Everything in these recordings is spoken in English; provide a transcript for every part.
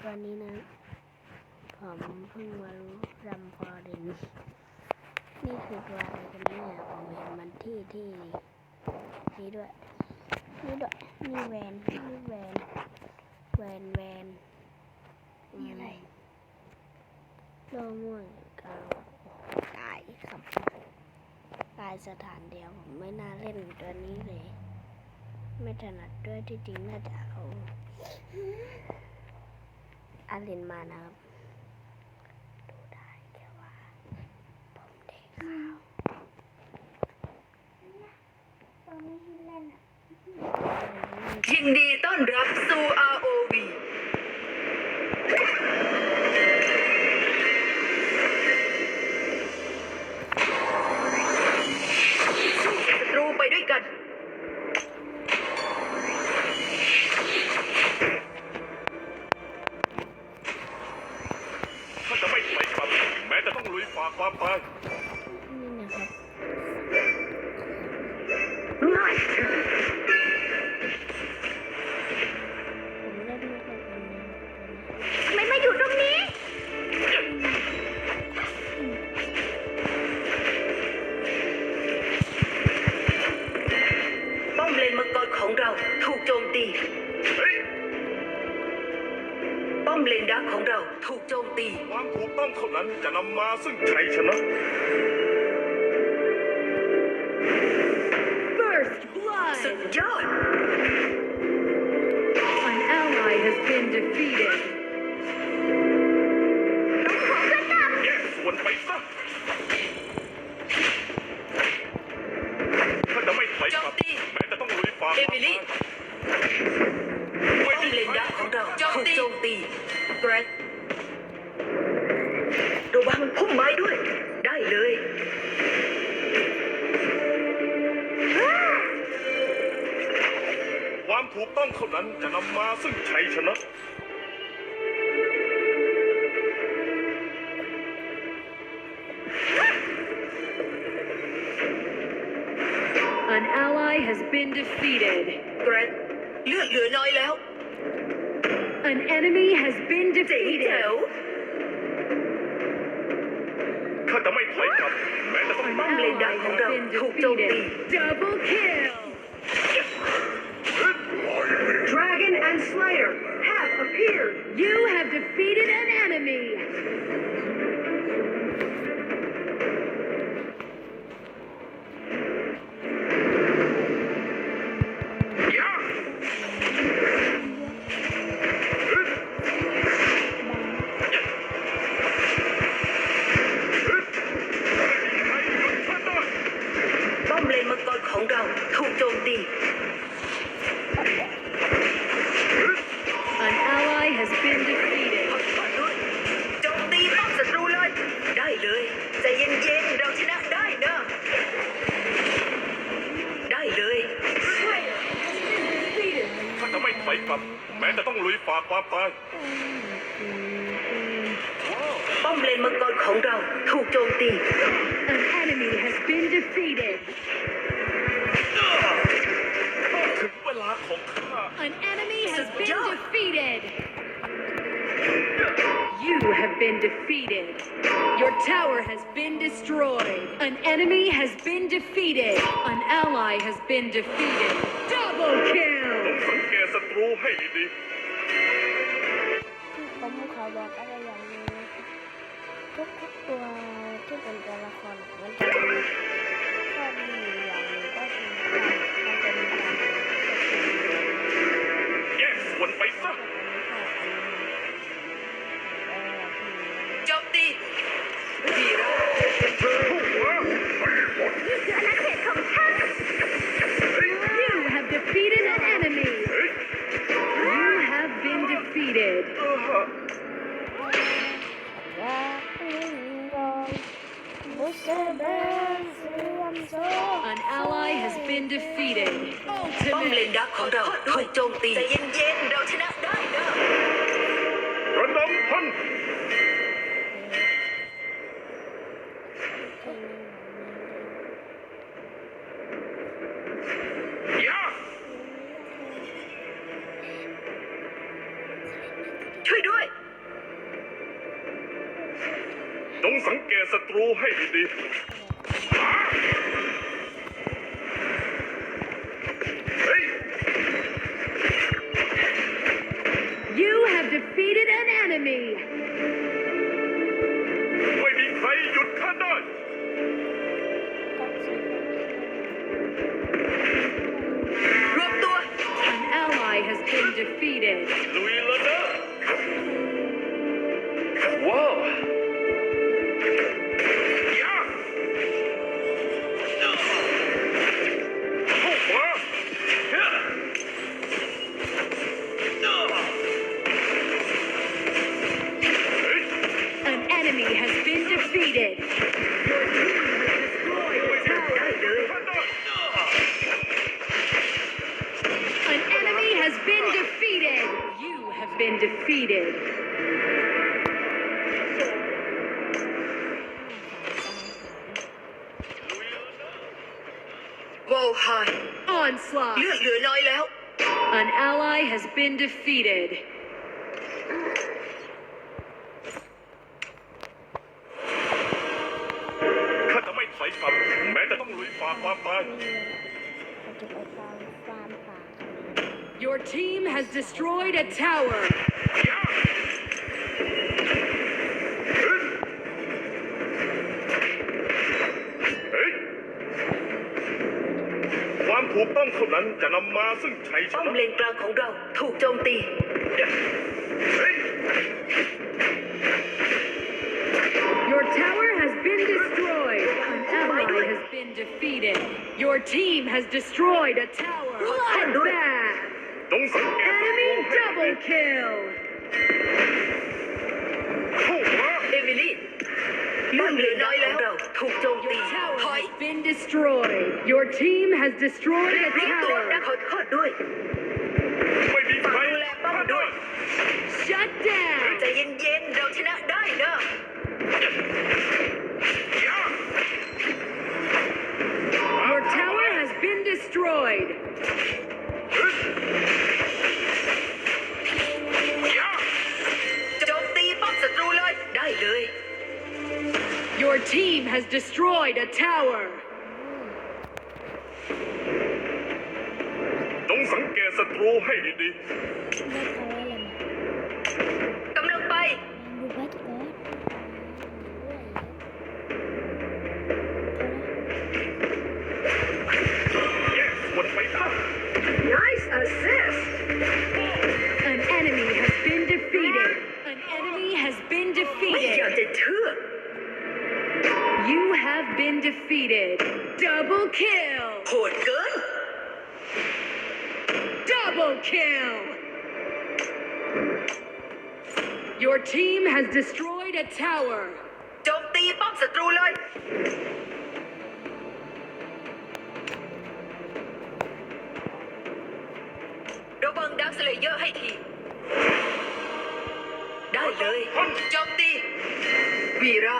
นคือตอนนี้นะ ผมเพิ่งมารู้รำฟอร์เรนนี่คือตัวอะไรกันเนี่ยผมเห็นมันที่ที่นี่ด้วย นี่ด้วย นี่แวนนี่แวน แวนแวนนี่อะไรโลม่วงกาตายครับตายสถานเดียวผมไม่น่าเล่นตัวนี้เลย ไม่ถนัดด้วยที่จริงน่าจะเอา อาเลนมานะครับดูได้แค่ว่าผมเด็กขาวตอนนี้เล่นอะยินดีต้อนรับสู่ ROV สู้กับศัตรูไปด้วยกัน ถ้าจะไม่ไปกลับถึงแม้ จะต้องลุยฝ่าความตายนี่นะครับผมเล่นไม่ค่อยเป็นนะตัวนี้ทำไมมาอยู่ตรงนี้ป้อมเลนมังกรของเราถูกโจมตีเฮ้ยป้อมเลนดักของเราถูกโจม ตี ความถูกต้องเท่านั้นจะนำมาซึ่งชัยชนะ First blood! สุดยอด An ally has been defeated. นั้นจะนำมาซึ่งชัยชนะ An ally has been defeated. เกรกเลือดเหลือน้อยแล้ว An enemy has been เจ๋งแจ๋ defeated. ว ถ้าจะไม่ถอยกลับ แม้จะต้อง An ป้อมเลนดัก ally ของ has เรา been ถูกโจมตี defeated. Double kill! You have defeated ไม่ถอยกลับ แม้จะต้องลุยฝ่าความตาย ป้อมเลนมังกรของเราถูกโจมตี An enemy has been defeated. ถึงเวลาของข้า An enemy has been Good job. defeated. You have been defeated. Your tower has been destroyed. An enemy has been defeated. An ally has been defeated. Double ต้อง kill. สังเกตศัตรูให้ดีผมขอบอกอะไรอย่างนึงนะครับทุกๆตัวที่เป็นตัวละครมันจะมีข้อดีอยู่อย่างหนึ่งก็คือ An ally has been defeated. ป้อมเลน Ultimate. ดักของเราถูกโจมตี ใจเย็นๆ เราชนะได้นะ ระดมพัน ยา ช่วย ศัตรูให้ดีๆเฮ้ย You have defeated an enemy. ไม่มีใครหยุดข้าได้ รวมตัว An ally has been defeated. ลุยแล้วนะ enemy has been defeated. Your team has destroyed a tower. ได้เลย ข้าได้ An enemy has been defeated. You have been defeated. โวลไฮ Onslaught. เลือดเหลือน้อยแล้ว An ally has been defeated. Your team has destroyed a tower. Quan thủ băng lên trang khổng rau, thủ trong ti. been defeated. Your team has destroyed a tower. Bloodbath. จงสังเกต Enemy double kill. เข้ามา เอมิลี่เลือดเหลือน้อยแล้วเราถูกโจมตี Your ถ tower อย has been destroyed. Your team has destroyed เรีย a กรู้ตัวและ tower. ขอโทษด้วย ไม่มีใคร ดูแลป้อมด้วย Shut down. ใจเย็นๆ เราชนะได้นะ destroyed. ย่า โจมตีป้อมศัตรูเลย ได้เลย Your team has destroyed a tower. จงสังเกตศัตรูให้ดี เ An enemy has been defeated. An enemy has been ไม่อยาก defeated. จะเชื่อ You have been defeated. Double kill. โหดเกิน Double kill. Your team has destroyed a tower. โจมตีป้อมศัตรูเลย เลเยอร์ให้ที ได้เลยโจมตี วีรา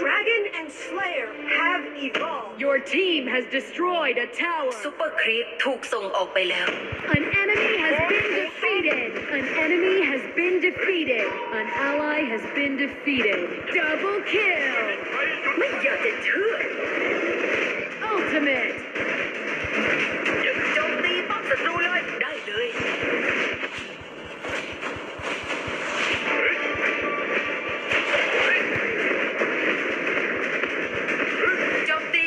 Dragon and Slayer have evolved Your team has destroyed a tower. ซูเปอร์ครีปถูกส่งออกไปแล้ว An enemy has been defeated. An enemy has been defeated. An ally has been defeated. Double kill. ไม่อยากจะเชื่อ Ultimate. โจมตีป้อมศัตรูเลย ได้เลย โจมตี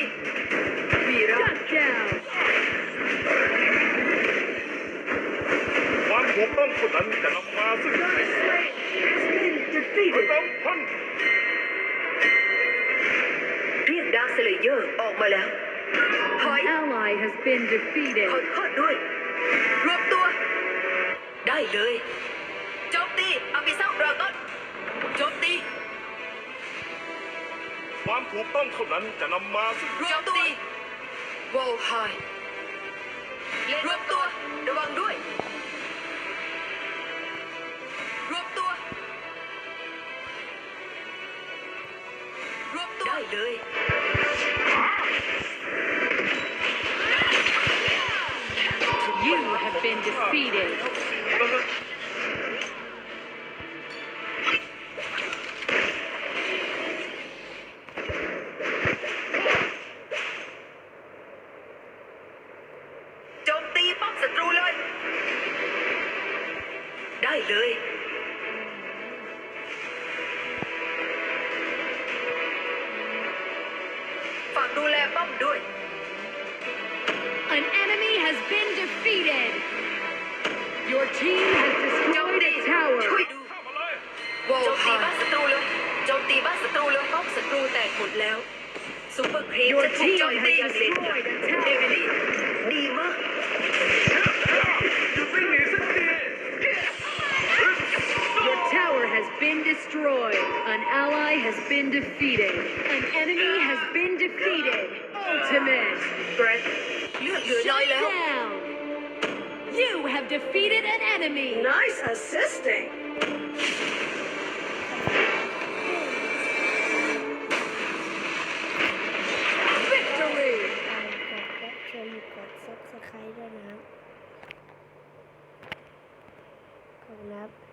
วีรา Shut down. ความถูกต้องเท่านั้นจะนำมาซึ่งชัยชนะ defeated กำพัน เรียกดาร์ค สเลเยอร์ออกมาแล้วถอย An ally has been defeated. ขอโทษด้วย รวมตัว ได้เลย โจมตีอาบิเซลดราก้อนโจมตีความถูกต้องเท่านั้นจะนำมาซึ่งรวมตัววอลไฮ Your team has โจม destroyed ตี a ช่วย tower. ดูโจมตีบ้านศัตรูเลย โจมตีบ้านศัตรูเลยป้อมศัตรูแตกหมดแล้วซูเปอร์ครีป Your จะถูก team โจม has ตีอย่างเด็ดขาด destroyed a เอ tower. มิลี่ดีมาก Your tower has been destroyed. An ally has been defeated. An enemy has been defeated. Ultimate. เกรดเลือดเหลือน้อย Shut แล้ว down. You have defeated an enemy. Nice assisting. Victory. กดและช่วยกดซับสไครต์ด้วยนะครับขอบคุณครับ